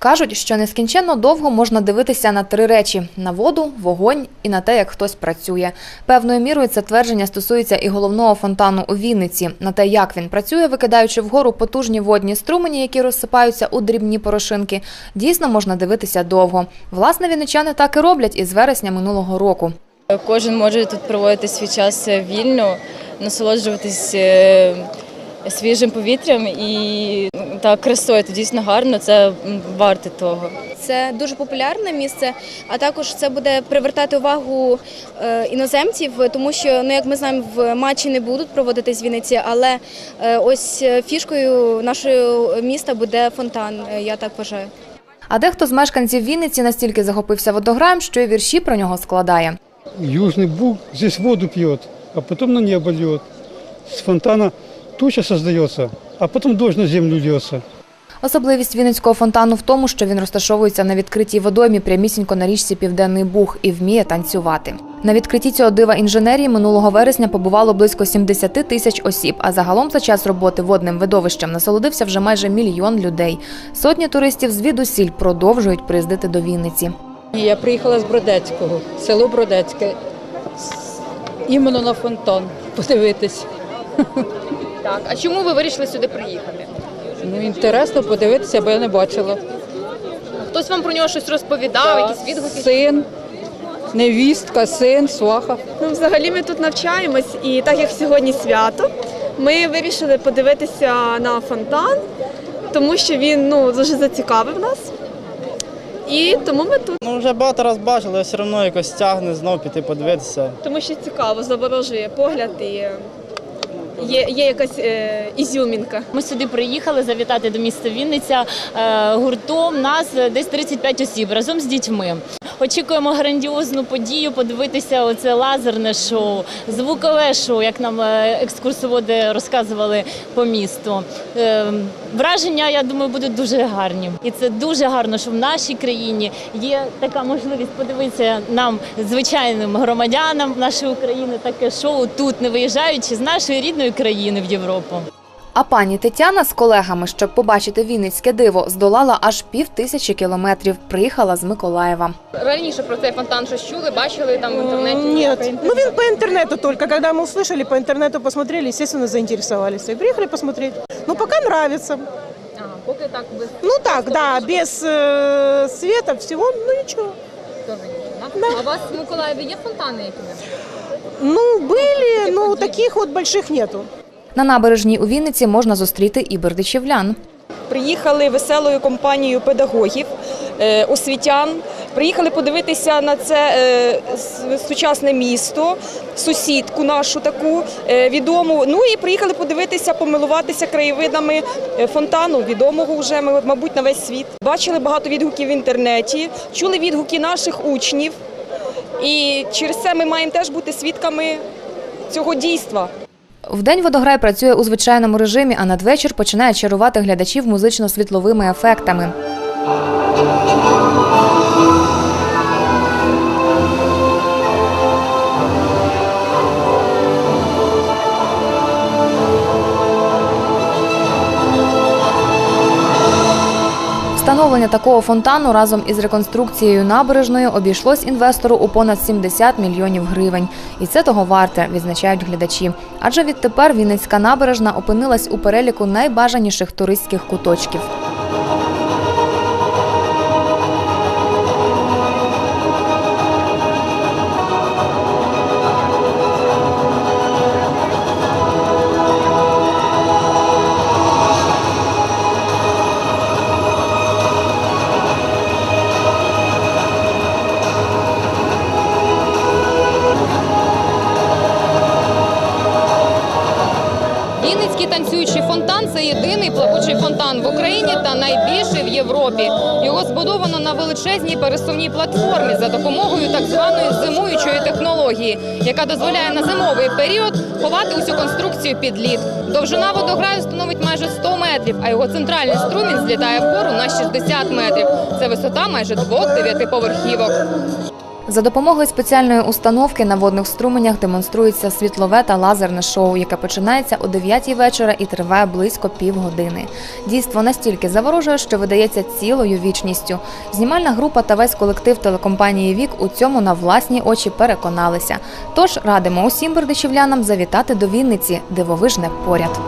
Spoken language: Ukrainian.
Кажуть, що нескінченно довго можна дивитися на три речі: на воду, вогонь і на те, як хтось працює. Певною мірою це твердження стосується і головного фонтану у Вінниці. На те, як він працює, викидаючи вгору потужні водні струмені, які розсипаються у дрібні порошинки, дійсно можна дивитися довго. Власне, вінничани так і роблять із вересня минулого року. Кожен може тут проводити свій час вільно, насолоджуватись е, свіжим повітрям і та красою. Це дійсно гарно, це варте того. Це дуже популярне місце, а також це буде привертати увагу е, іноземців, тому що, ну як ми знаємо, в матчі не будуть проводитись в Вінниці, але е, ось е, фішкою нашого міста буде фонтан. Я так вважаю. А дехто з мешканців Вінниці настільки захопився водограєм, що й вірші про нього складає. Южный Буг здесь воду пьет, а потом на небо льет. С фонтана туча создается, а потом дождь на землю льется. Особливість Вінницького фонтану в тому, що він розташовується на відкритій водоймі прямісінько на річці Південний Буг і вміє танцювати. На відкритті цього дива інженерії минулого вересня побувало близько 70 тисяч осіб, а загалом за час роботи водним видовищем насолодився вже майже мільйон людей. Сотні туристів звідусіль продовжують приїздити до Вінниці. Я приїхала з Бродецького, село Бродецьке, іменно на фонтан подивитись. Так, а чому ви вирішили сюди приїхати? Ну, інтересно подивитися, бо я не бачила. Хтось вам про нього щось розповідав, якісь відгуки? Син, невістка, син, сваха. Ну, взагалі ми тут навчаємось, і так як сьогодні свято, ми вирішили подивитися на фонтан, тому що він ну, дуже зацікавив нас. І тому ми тут, Ну, вже багато раз бачили, але все одно якось тягне знову піти подивитися. тому що цікаво, заворожує погляд і є, є якась е, ізюмінка. Ми сюди приїхали завітати до міста Вінниця е, гуртом. Нас десь 35 осіб разом з дітьми. Очікуємо грандіозну подію, подивитися оце лазерне шоу, звукове шоу, як нам е, екскурсоводи розказували по місту. Е, Враження, я думаю, будуть дуже гарні. І це дуже гарно, що в нашій країні є така можливість подивитися нам, звичайним громадянам нашої України, таке шоу тут, не виїжджаючи з нашої рідної країни в Європу. А пані Тетяна з колегами, щоб побачити Вінницьке диво, здолала аж пів тисячі кілометрів. Приїхала з Миколаєва. Раніше про цей фонтан щось чули, бачили там в інтернеті? Нет, ну вин по интернету только. Когда мы услышали, по интернету посмотрели, естественно, заинтересовались. И приехали посмотреть. Ну, пока нравится. Ага, поки так без Ну так, да, без э, света всего, ну ничего. теж нічого. А у вас в Миколаєві є фонтани які? Ну, были, но таких вот больших нету. На набережній у Вінниці можна зустріти і бердичівлян. Приїхали веселою компанією педагогів, е, освітян. Приїхали подивитися на це е, сучасне місто, сусідку нашу таку е, відому. Ну і приїхали подивитися, помилуватися краєвидами фонтану, відомого вже, мабуть, на весь світ. Бачили багато відгуків в інтернеті, чули відгуки наших учнів. І через це ми маємо теж бути свідками цього дійства. Вдень водограй працює у звичайному режимі, а надвечір починає чарувати глядачів музично-світловими ефектами. Встановлення такого фонтану разом із реконструкцією набережної обійшлось інвестору у понад 70 мільйонів гривень. І це того варте, відзначають глядачі. Адже відтепер Вінницька набережна опинилась у переліку найбажаніших туристських куточків. Вінницький танцюючий фонтан це єдиний плавучий фонтан в Україні та найбільший в Європі. Його збудовано на величезній пересувній платформі за допомогою так званої зимуючої технології, яка дозволяє на зимовий період ховати усю конструкцію під лід. Довжина водограю становить майже 100 метрів, а його центральний струмінь злітає вгору на 60 метрів. Це висота майже двох дев'ятиповерхівок. За допомогою спеціальної установки на водних струменях демонструється світлове та лазерне шоу, яке починається о 9 вечора і триває близько півгодини. Дійство настільки заворожує, що видається цілою вічністю. Знімальна група та весь колектив телекомпанії Вік у цьому на власні очі переконалися. Тож радимо усім бердичівлянам завітати до Вінниці, дивовижне поряд.